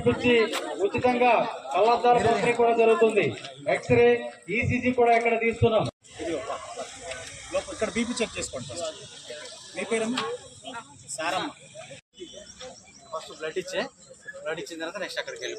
చేపించి ఉచితంగా కళ్ళద్దాల పంపిణీ కూడా జరుగుతుంది. ఎక్స్రే ఈసీజీ కూడా ఇక్కడ తీస్తున్నాం. లోపల ఇక్కడ బీపీ చెక్ చేసుకోండి మీ పేరమ్మా? సారమ్మ. ఫస్ట్ బ్లడ్ ఇచ్చే బ్లడ్ ఇచ్చిన తర్వాత నెక్స్ట్ అక్కడికి వెళ్ళి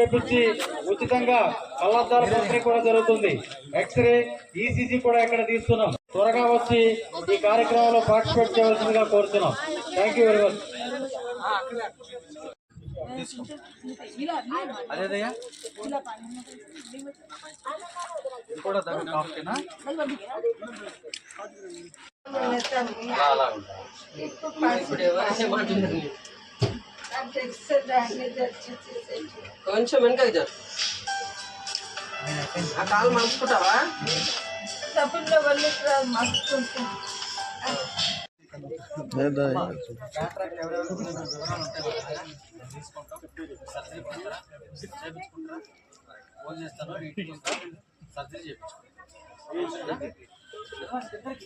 చేపించి ఉచితంగా కళ్ళద్దాల పంపిణీ కూడా జరుగుతుంది. ఎక్స్రే ఈసీజీ కూడా ఇక్కడ తీస్తున్నాం. త్వరగా వచ్చి ఈ కార్యక్రమంలో పార్టిసిపేట్ చేయవలసిందిగా కోరుతున్నాం. థ్యాంక్ యూ వెరీ మచ్ అదేదయ్యా? ఇది కూడా దగ్గర కాఫీనా కొంచెం వెనకకి జరు ఆ కాలు మలుచుకుంటావా లేదా కాంట్రాక్ట్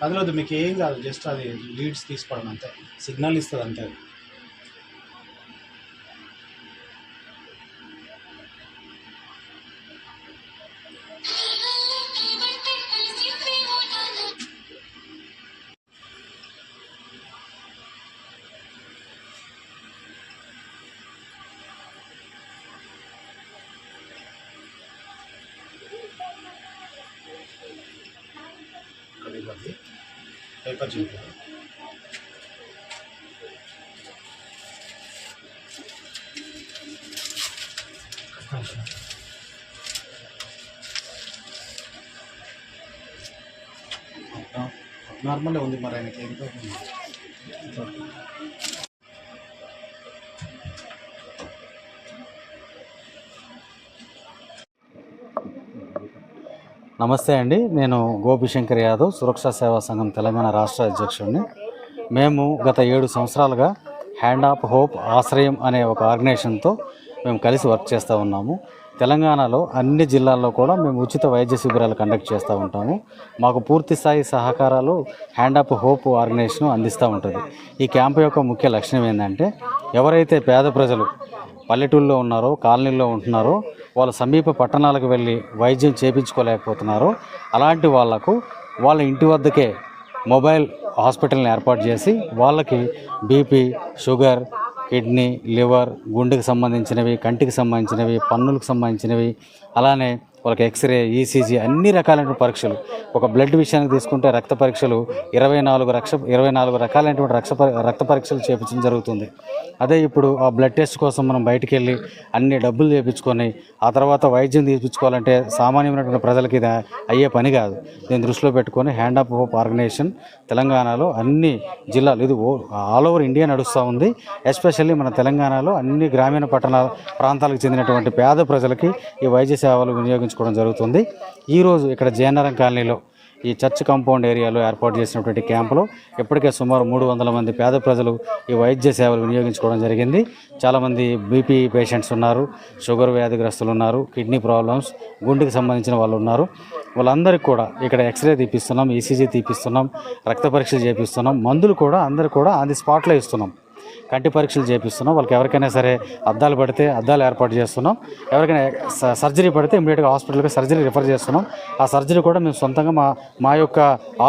కదలదు మీకు ఏం కాదు జస్ట్ అది లీడ్స్ తీసుకోవడం అంతే. సిగ్నల్ ఇస్తుంది అంతే పేపర్ చూపి నార్మల్ ఉంది మరి ఆయనకి ఏంటో నమస్తే అండి. నేను గోపిశంకర్ యాదవ్ సురక్షా సేవా సంఘం తెలంగాణ రాష్ట్ర అధ్యక్షుడిని. మేము గత ఏడు సంవత్సరాలుగా హ్యాండ్ ఆఫ్ హోప్ ఆశ్రయం అనే ఒక ఆర్గనైజేషన్తో మేము కలిసి వర్క్ చేస్తూ ఉన్నాము. తెలంగాణలో అన్ని జిల్లాల్లో కూడా మేము ఉచిత వైద్య శిబిరాలు కండక్ట్ చేస్తూ ఉంటాము. మాకు పూర్తి స్థాయి సహకారాలు హ్యాండ్ ఆఫ్ హోప్ ఆర్గనైజేషన్ అందిస్తూ ఉంటుంది. ఈ క్యాంపు యొక్క ముఖ్య లక్షణం ఏంటంటే ఎవరైతే పేద ప్రజలు పల్లెటూళ్ళలో ఉన్నారో కాలనీల్లో ఉంటున్నారో వాళ్ళ సమీప పట్టణాలకు వెళ్ళి వైద్యం చేయించుకోలేకపోతున్నారో అలాంటి వాళ్ళకు వాళ్ళ ఇంటి వద్దకే మొబైల్ హాస్పిటల్ని ఏర్పాటు చేసి వాళ్ళకి బీపీ షుగర్ కిడ్నీ లివర్ గుండెకి సంబంధించినవి కంటికి సంబంధించినవి పన్నులకు సంబంధించినవి అలానే వాళ్ళకి ఎక్స్రే ఈసీజీ అన్ని రకాలైన పరీక్షలు. ఒక బ్లడ్ విషయానికి తీసుకుంటే రక్త పరీక్షలు ఇరవై నాలుగు రక్ష ఇరవై నాలుగు రకాలైనటువంటి రక్ష రక్త పరీక్షలు చేయించడం జరుగుతుంది. అదే ఇప్పుడు ఆ బ్లడ్ టెస్ట్ కోసం మనం బయటికి వెళ్ళి అన్ని డబ్బులు చేయించుకొని ఆ తర్వాత వైద్యం తీపించుకోవాలంటే సామాన్యమైనటువంటి ప్రజలకి ఇది అయ్యే పని కాదు. దీన్ని దృష్టిలో పెట్టుకొని హ్యాండ్ ఆఫ్ హోప్ ఆర్గనైజేషన్ తెలంగాణలో అన్ని జిల్లాలు ఇది ఓ- ఆల్ ఓవర్ ఇండియా నడుస్తూ ఉంది. ఎస్పెషల్లీ మన తెలంగాణలో అన్ని గ్రామీణ పట్టణ ప్రాంతాలకు చెందినటువంటి పేద ప్రజలకి ఈ వైద్య సేవలు నిర్వహించుకోవడం జరుగుతుంది. ఈరోజు ఇక్కడ జయనరం కాలనీలో ఈ చర్చ్ కాంపౌండ్ ఏరియాలో ఏర్పాటు చేసినటువంటి క్యాంపులో ఇప్పటికే సుమారు మూడు వందల మంది పేద ప్రజలు ఈ వైద్య సేవలు వినియోగించుకోవడం జరిగింది. చాలామంది బీపీ పేషెంట్స్ ఉన్నారు షుగర్ వ్యాధిగ్రస్తులు ఉన్నారు కిడ్నీ ప్రాబ్లమ్స్ గుండెకి సంబంధించిన వాళ్ళు ఉన్నారు. వాళ్ళందరికీ కూడా ఇక్కడ ఎక్స్రే తీపిస్తున్నాం ఈసీజీ తీపిస్తున్నాం రక్త పరీక్షలు చేపిస్తున్నాం మందులు కూడా అందరు కూడా అది స్పాట్లో ఇస్తున్నాం. కంటి పరీక్షలు చేపిస్తున్నాం. వాళ్ళకి ఎవరికైనా సరే అద్దాలు పడితే అద్దాలు ఏర్పాటు చేస్తున్నాం. ఎవరికైనా సర్జరీ పడితే ఇమీడియట్గా హాస్పిటల్కి సర్జరీ రిఫర్ చేస్తున్నాం. ఆ సర్జరీ కూడా మేము సొంతంగా మా మా యొక్క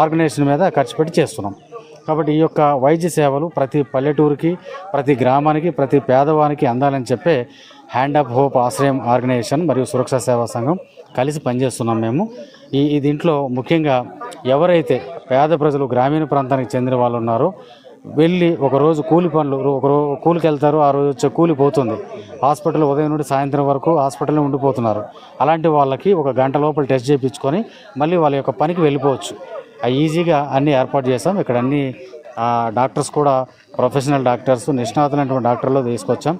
ఆర్గనైజేషన్ మీద ఖర్చు పెట్టి చేస్తున్నాం. కాబట్టి ఈ యొక్క వైద్య సేవలు ప్రతి పల్లెటూరుకి ప్రతి గ్రామానికి ప్రతి పేదవానికి అందాలని చెప్పే హ్యాండ్ ఆఫ్ హోప్ ఆశ్రయం ఆర్గనైజేషన్ మరియు సురక్షా సేవా సంఘం కలిసి పనిచేస్తున్నాం మేము. ఈ దీంట్లో ముఖ్యంగా ఎవరైతే పేద ప్రజలు గ్రామీణ ప్రాంతానికి చెందిన వాళ్ళు ఉన్నారో వెళ్ళి ఒకరోజు కూలి పనులు ఒక కూలికి వెళ్తారు ఆ రోజు వచ్చే కూలి పోతుంది. హాస్పిటల్ ఉదయం నుండి సాయంత్రం వరకు హాస్పిటల్లో ఉండిపోతున్నారు. అలాంటి వాళ్ళకి ఒక గంట లోపల టెస్ట్ చేయించుకొని మళ్ళీ వాళ్ళ యొక్క పనికి వెళ్ళిపోవచ్చు. ఆ ఈజీగా అన్నీ ఏర్పాటు చేసాం ఇక్కడ అన్ని డాక్టర్స్ కూడా ప్రొఫెషనల్ డాక్టర్స్ నిష్ణాతులైనటువంటి డాక్టర్లు తీసుకొచ్చాం.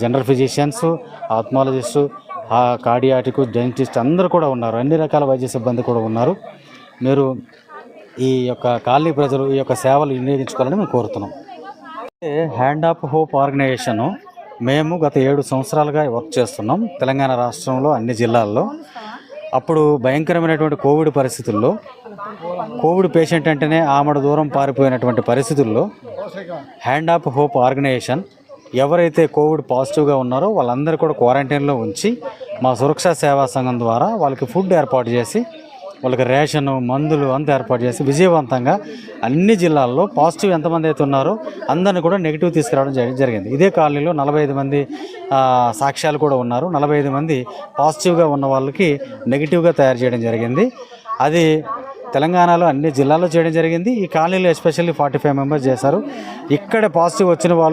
General physicians ophthalmologist cardiac dentist అందరూ కూడా ఉన్నారు. అన్ని రకాల వైద్య సిబ్బంది కూడా ఉన్నారు. మీరు ఈ యొక్క కాలనీ ప్రజలు ఈ యొక్క సేవలు వినియోగించుకోవాలని మేము కోరుతున్నాం. హ్యాండ్ ఆఫ్ హోప్ ఆర్గనైజేషన్ మేము గత ఏడు సంవత్సరాలుగా వర్క్ చేస్తున్నాం. తెలంగాణ రాష్ట్రంలో అన్ని జిల్లాల్లో. అప్పుడు భయంకరమైనటువంటి కోవిడ్ పరిస్థితుల్లో కోవిడ్ పేషెంట్ అంటేనే ఆమడ దూరం పారిపోయినటువంటి పరిస్థితుల్లో హ్యాండ్ ఆఫ్ హోప్ ఆర్గనైజేషన్ ఎవరైతే కోవిడ్ పాజిటివ్గా ఉన్నారో వాళ్ళందరూ కూడా క్వారంటైన్లో ఉంచి మా సురక్షా సేవా సంఘం ద్వారా వాళ్ళకి ఫుడ్ ఏర్పాటు చేసి వాళ్ళకి రేషన్ మందులు అంతా ఏర్పాటు చేసి విజయవంతంగా అన్ని జిల్లాల్లో పాజిటివ్ ఎంతమంది అయితే ఉన్నారో అందరిని కూడా నెగిటివ్ తీసుకురావడం జరిగింది. ఇదే కాలనీలో నలభై మంది సాక్ష్యాలు కూడా ఉన్నారు. నలభై ఐదు మంది పాజిటివ్గా ఉన్న వాళ్ళకి నెగిటివ్గా తయారు చేయడం జరిగింది. అది తెలంగాణలో అన్ని జిల్లాల్లో చేయడం జరిగింది. ఈ కాలనీలో ఎస్పెషల్లీ ఫార్టీ ఫైవ్ మెంబర్స్ చేశారు. ఇక్కడ పాజిటివ్ వచ్చిన వాళ్ళు